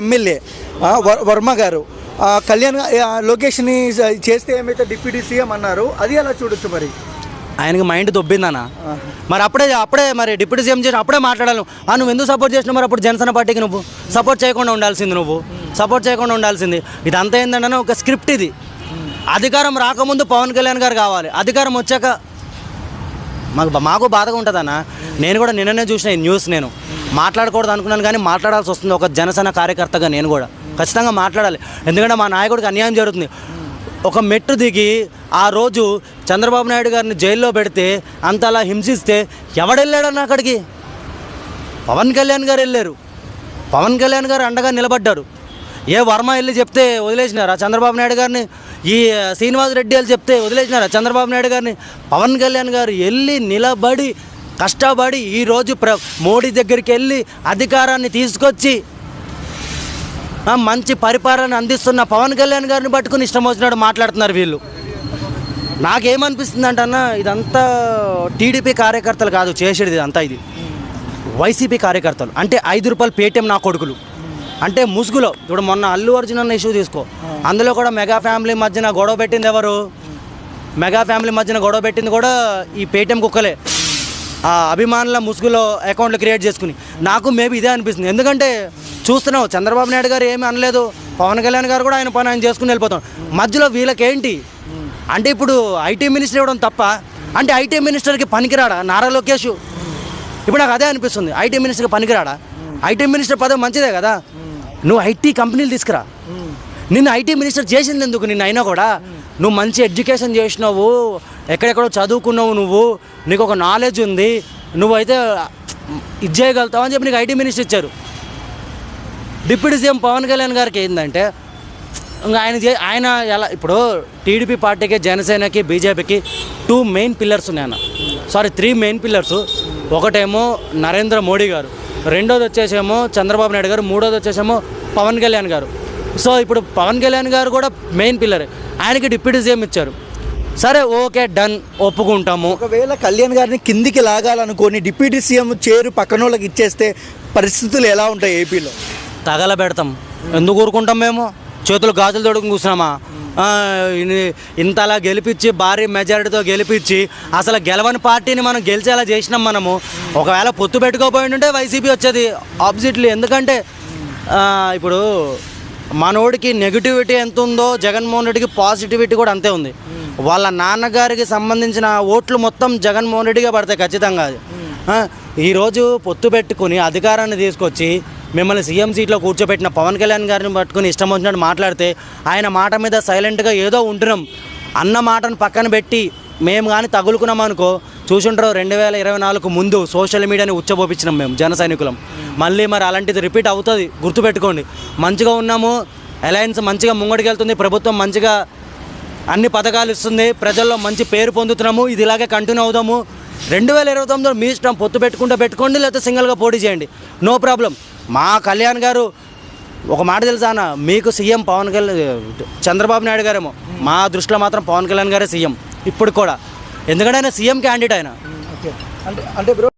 MLA Varma గారు. కళ్యాణ్ లోకేష్ని చేస్తే ఏమైతే డిప్యూటీ సీఎం అన్నారు అది ఎలా చూడొచ్చు మరి? ఆయనకి మైండ్ దొబ్బిందన్న మరి అప్పుడే అప్పుడే మరి డిప్యూటీ సీఎం చేసిన అప్పుడే మాట్లాడాలి. ఆ నువ్వు ఎందుకు సపోర్ట్ చేసినావు మరి అప్పుడు జనసేన పార్టీకి నువ్వు? సపోర్ట్ చేయకుండా ఉండాల్సింది నువ్వు. సపోర్ట్ చేయకుండా ఉండాల్సింది. ఇదంతా ఏంటంటే ఒక స్క్రిప్ట్ ఇది. అధికారం రాకముందు పవన్ కళ్యాణ్ గారు కావాలి. అధికారం వచ్చాక మాకు మాకు బాధగా ఉంటుందన్న. నేను కూడా నిన్ననే చూసిన ఈ న్యూస్ నేను. మాట్లాడకూడదు అనుకున్నాను కానీ మాట్లాడాల్సి వస్తుంది. ఒక జనసేన కార్యకర్తగా నేను కూడా. ఖచ్చితంగా మాట్లాడాలి. ఎందుకంటే మా నాయకుడికి అన్యాయం జరుగుతుంది. ఒక మెట్టు దిగి ఆ రోజు చంద్రబాబు నాయుడు గారిని జైల్లో పెడితే అంత అలా హింసిస్తే ఎవడెళ్ళాడన్న అక్కడికి? పవన్ కళ్యాణ్ గారు వెళ్ళారు. పవన్ కళ్యాణ్ గారు అండగా నిలబడ్డారు ఏ వర్మ వెళ్ళి చెప్తే వదిలేసినారా చంద్రబాబు నాయుడు గారిని? ఈ శ్రీనివాస్ రెడ్డి వెళ్ళి చెప్తే వదిలేసినారా చంద్రబాబు నాయుడు గారిని? పవన్ కళ్యాణ్ గారు వెళ్ళి నిలబడి కష్టపడి ఈరోజు ప్ర మోడీ దగ్గరికి వెళ్ళి అధికారాన్ని తీసుకొచ్చి మంచి పరిపాలన అందిస్తున్న పవన్ కళ్యాణ్ గారిని పట్టుకుని ఇష్టం వచ్చినట్టు మాట్లాడుతున్నారు వీళ్ళు. నాకేమనిపిస్తుంది అంటే ఇదంతా టీడీపీ కార్యకర్తలు కాదు చేసేది ఇదంతా ఇది. వైసీపీ కార్యకర్తలు. అంటే ఐదు రూపాయలు పేటీఎం నా కొడుకులు. అంటే ముసుగులో ఇప్పుడు మొన్న అల్లు అర్జున్ అన్న ఇష్యూ తీసుకో. అందులో కూడా మెగా ఫ్యామిలీ మధ్యన గొడవ పెట్టింది ఎవరు? మెగా ఫ్యామిలీ మధ్యన గొడవ పెట్టింది కూడా ఈ పేటీఎం కుక్కలే. ఆ అభిమానుల ముసుగులో అకౌంట్లు క్రియేట్ చేసుకుని. నాకు మేబీ ఇదే అనిపిస్తుంది. ఎందుకంటే చూస్తున్నావు చంద్రబాబు నాయుడు గారు ఏమీ అనలేదు. పవన్ కళ్యాణ్ గారు కూడా ఆయన పని ఆయన చేసుకుని వెళ్ళిపోతాం మధ్యలో వీళ్ళకేంటి? అంటే ఇప్పుడు ఐటీ మినిస్టర్ ఇవ్వడం తప్ప అంటే ఐటీ మినిస్టర్కి పనికిరాడా నారా లోకేష్? ఇప్పుడు నాకు అదే అనిపిస్తుంది. ఐటీ మినిస్టర్కి పనికిరాడా? ఐటీ మినిస్టర్ పదవి మంచిదే కదా. నువ్వు ఐటీ కంపెనీలు తీసుకురా. నిన్ను ఐటీ మినిస్టర్ చేసింది ఎందుకు నిన్న అయినా కూడా? నువ్వు మంచి ఎడ్యుకేషన్ చేసినావు ఎక్కడెక్కడో చదువుకున్నావు నువ్వు నీకు ఒక నాలెడ్జ్ ఉంది నువ్వైతే ఇది చేయగలుగుతావు అని చెప్పి నీకు ఐటీ మినిస్టర్ ఇచ్చారు. డిప్యూటీ సీఎం పవన్ కళ్యాణ్ గారికి ఏంటంటే ఇంకా ఆయన ఆయన ఎలా ఇప్పుడు టీడీపీ పార్టీకి జనసేనకి బీజేపీకి టూ మెయిన్ పిల్లర్స్ ఉన్నాయన్న సారీ త్రీ మెయిన్ పిల్లర్స్ ఒకటేమో నరేంద్ర మోడీ గారు రెండోది వచ్చేసేమో చంద్రబాబు నాయుడు గారు మూడోది వచ్చేసేమో పవన్ కళ్యాణ్ గారు. సో ఇప్పుడు పవన్ కళ్యాణ్ గారు కూడా మెయిన్ పిల్లర్ ఆయనకి డిప్యూటీ సీఎం ఇచ్చారు. సరే ఓకే డన్ ఒప్పుకుంటాము. ఒకవేళ కళ్యాణ్ గారిని కిందికి లాగాలనుకొని డిప్యూటీ సీఎం చేరు పక్కన వాళ్ళకి ఇచ్చేస్తే పరిస్థితులు ఎలా ఉంటాయి ఏపీలో? తగలబెడతాం. ఎందుకు ఊరుకుంటాం మేము? చేతులు గాజులు తొడుకుని కూర్చున్నామా? ఇంతలా గెలిపించి భారీ మెజారిటీతో గెలిపించి అసలు గెలవని పార్టీని మనం గెలిచేలా చేసినాం మనము. ఒకవేళ పొత్తు పెట్టుకోపోయి ఉంటే వైసీపీ వచ్చేది ఆపోజిట్లీ ఎందుకంటే ఇప్పుడు మనోడికి నెగిటివిటీ ఎంత ఉందో జగన్మోహన్ రెడ్డికి పాజిటివిటీ కూడా అంతే ఉంది. వాళ్ళ నాన్నగారికి సంబంధించిన ఓట్లు మొత్తం జగన్మోహన్ రెడ్డిగా పడతాయి ఖచ్చితంగా అది. ఈరోజు పొత్తు పెట్టుకుని అధికారాన్ని తీసుకొచ్చి మిమ్మల్ని సీఎం సీట్లో కూర్చోబెట్టిన పవన్ కళ్యాణ్ గారిని పట్టుకుని ఇష్టం వచ్చినట్టు మాట్లాడితే ఆయన మాట మీద సైలెంట్గా ఏదో ఉంటున్నాం అన్న మాటను పక్కన పెట్టి మేము కానీ తగులుకున్నాం అనుకో చూసుంటారు రెండు వేల ఇరవై నాలుగు ముందు సోషల్ మీడియాని ఉచ్చబోపించినాం మేము జన సైనికులం. మళ్ళీ మరి అలాంటిది రిపీట్ అవుతుంది గుర్తుపెట్టుకోండి. మంచిగా ఉన్నాము అలయన్స్ మంచిగా ముంగడికి వెళ్తుంది ప్రభుత్వం మంచిగా అన్ని పథకాలు ఇస్తుంది ప్రజల్లో మంచి పేరు పొందుతున్నాము ఇది ఇలాగే కంటిన్యూ అవుదాము. రెండు వేల ఇరవై తొమ్మిదిలో మీ ఇష్టం పొత్తు పెట్టుకుంటే పెట్టుకోండి లేకపోతే సింగిల్గా పోటీ చేయండి. No problem. మా కళ్యాణ్ గారు ఒక మాట తెలుసా అన్న? మీకు సీఎం పవన్ కళ్యాణ్ చంద్రబాబు నాయుడు గారేమో. మా దృష్టిలో మాత్రం పవన్ కళ్యాణ్ గారే సీఎం. ఇప్పుడు కూడా. ఎందుకంటే ఆయన సీఎం క్యాండిడేట్ ఆయన. Hmm, అంటే అంటే బ్రో